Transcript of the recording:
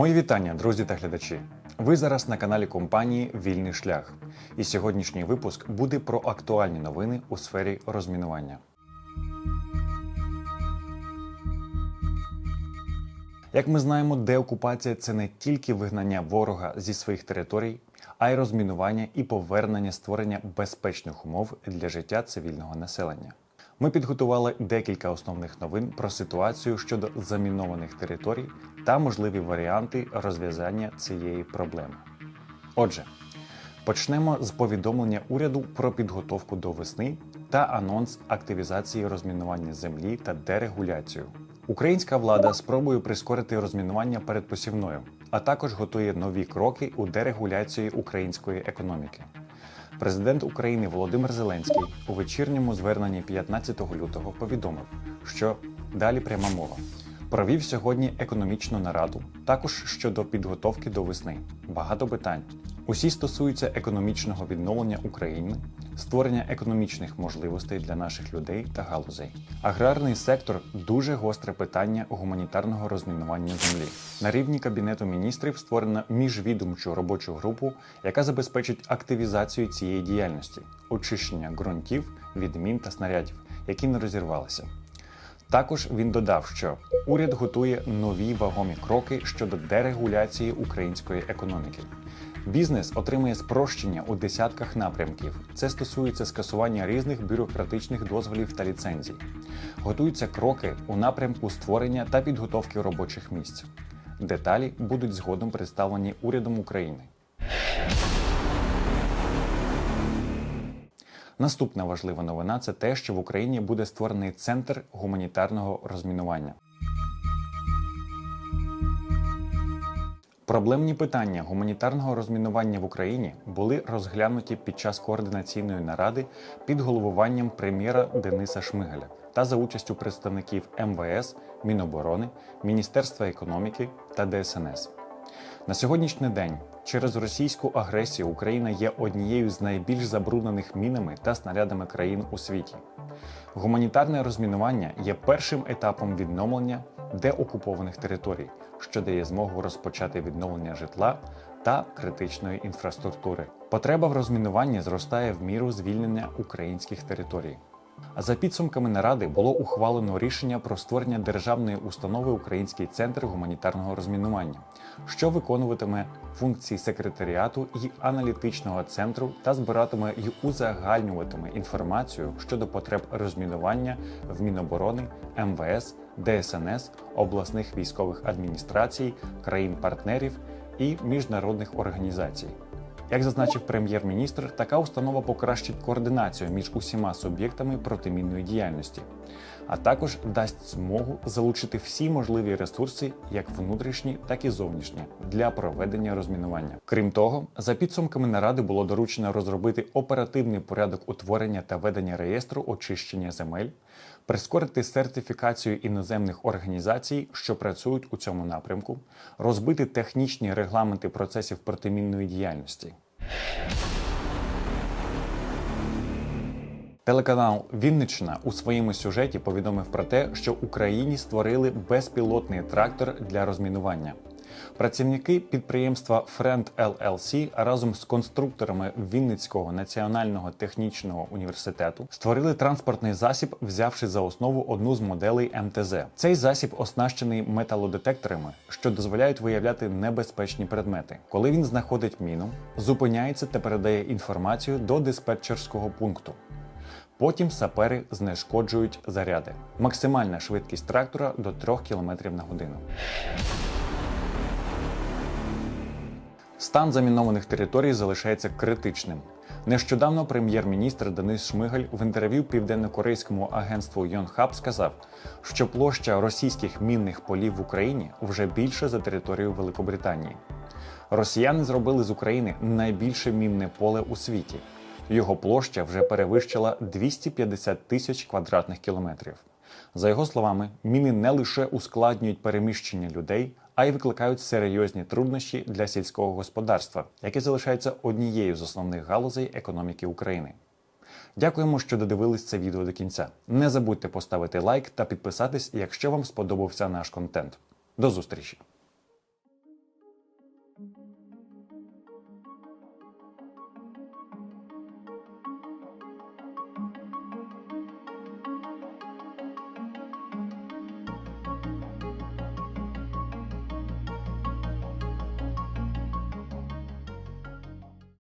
Мої вітання, друзі та глядачі. Ви зараз на каналі компанії Вільний шлях. І сьогоднішній випуск буде про актуальні новини у сфері розмінування. Як ми знаємо, деокупація це не тільки вигнання ворога зі своїх територій, а й розмінування і повернення створення безпечних умов для життя цивільного населення. Ми підготували декілька основних новин про ситуацію щодо замінованих територій та можливі варіанти розв'язання цієї проблеми. Отже, почнемо з повідомлення уряду про підготовку до весни та анонс активізації розмінування землі та дерегуляцію. Українська влада спробує прискорити розмінування перед посівною, а також готує нові кроки у дерегуляції української економіки. Президент України Володимир Зеленський у вечірньому зверненні 15 лютого повідомив, що далі пряма мова. Провів сьогодні економічну нараду, також щодо підготовки до весни. Багато питань. Усі стосуються економічного відновлення України, створення економічних можливостей для наших людей та галузей. Аграрний сектор дуже гостре питання гуманітарного розмінування землі. На рівні кабінету міністрів створено міжвідомчу робочу групу, яка забезпечить активізацію цієї діяльності, очищення ґрунтів від мін та снарядів, які не розірвалися. Також він додав, що уряд готує нові вагомі кроки щодо дерегуляції української економіки. Бізнес отримує спрощення у десятках напрямків. Це стосується скасування різних бюрократичних дозволів та ліцензій. Готуються кроки у напрямку створення та підготовки робочих місць. Деталі будуть згодом представлені урядом України. Наступна важлива новина це те, що в Україні буде створений центр гуманітарного розмінування. Проблемні питання гуманітарного розмінування в Україні були розглянуті під час координаційної наради під головуванням прем'єра Дениса Шмигаля та за участю представників МВС, Міноборони, Міністерства економіки та ДСНС. На сьогоднішній день через російську агресію Україна є однією з найбільш забруднених мінами та снарядами країн у світі. Гуманітарне розмінування є першим етапом відновлення деокупованих територій, що дає змогу розпочати відновлення житла та критичної інфраструктури. Потреба в розмінуванні зростає в міру звільнення українських територій. А за підсумками наради було ухвалено рішення про створення державної установи Український центр гуманітарного розмінування, що виконуватиме функції секретаріату і аналітичного центру та збиратиме і узагальнюватиме інформацію щодо потреб розмінування в Міноборони, МВС, ДСНС, обласних військових адміністрацій, країн-партнерів і міжнародних організацій. Як зазначив прем'єр-міністр, така установа покращить координацію між усіма суб'єктами протимінної діяльності, а також дасть змогу залучити всі можливі ресурси, як внутрішні, так і зовнішні, для проведення розмінування. Крім того, за підсумками наради було доручено розробити оперативний порядок утворення та ведення реєстру очищення земель, прискорити сертифікацію іноземних організацій, що працюють у цьому напрямку, розбити технічні регламенти процесів протимінної діяльності. Телеканал Вінниччина у своєму сюжеті повідомив про те, що Україні створили безпілотний трактор для розмінування. Працівники підприємства Friend LLC разом з конструкторами Вінницького національного технічного університету створили транспортний засіб, взявши за основу одну з моделей МТЗ. Цей засіб оснащений металодетекторами, що дозволяють виявляти небезпечні предмети. Коли він знаходить міну, зупиняється та передає інформацію до диспетчерського пункту. Потім сапери знешкоджують заряди. Максимальна швидкість трактора до 3 км на годину. Стан замінованих територій залишається критичним. Нещодавно прем'єр-міністр Денис Шмигаль в інтерв'ю південно-корейському агентству Йонхаб сказав, що площа російських мінних полів в Україні вже більше за територію Великобританії. Росіяни зробили з України найбільше мінне поле у світі. Його площа вже перевищила 250 тисяч квадратних кілометрів. За його словами, міни не лише ускладнюють переміщення людей, а й викликають серйозні труднощі для сільського господарства, яке залишається однією з основних галузей економіки України. Дякуємо, що додивились це відео до кінця. Не забудьте поставити лайк та підписатись, якщо вам сподобався наш контент. До зустрічі!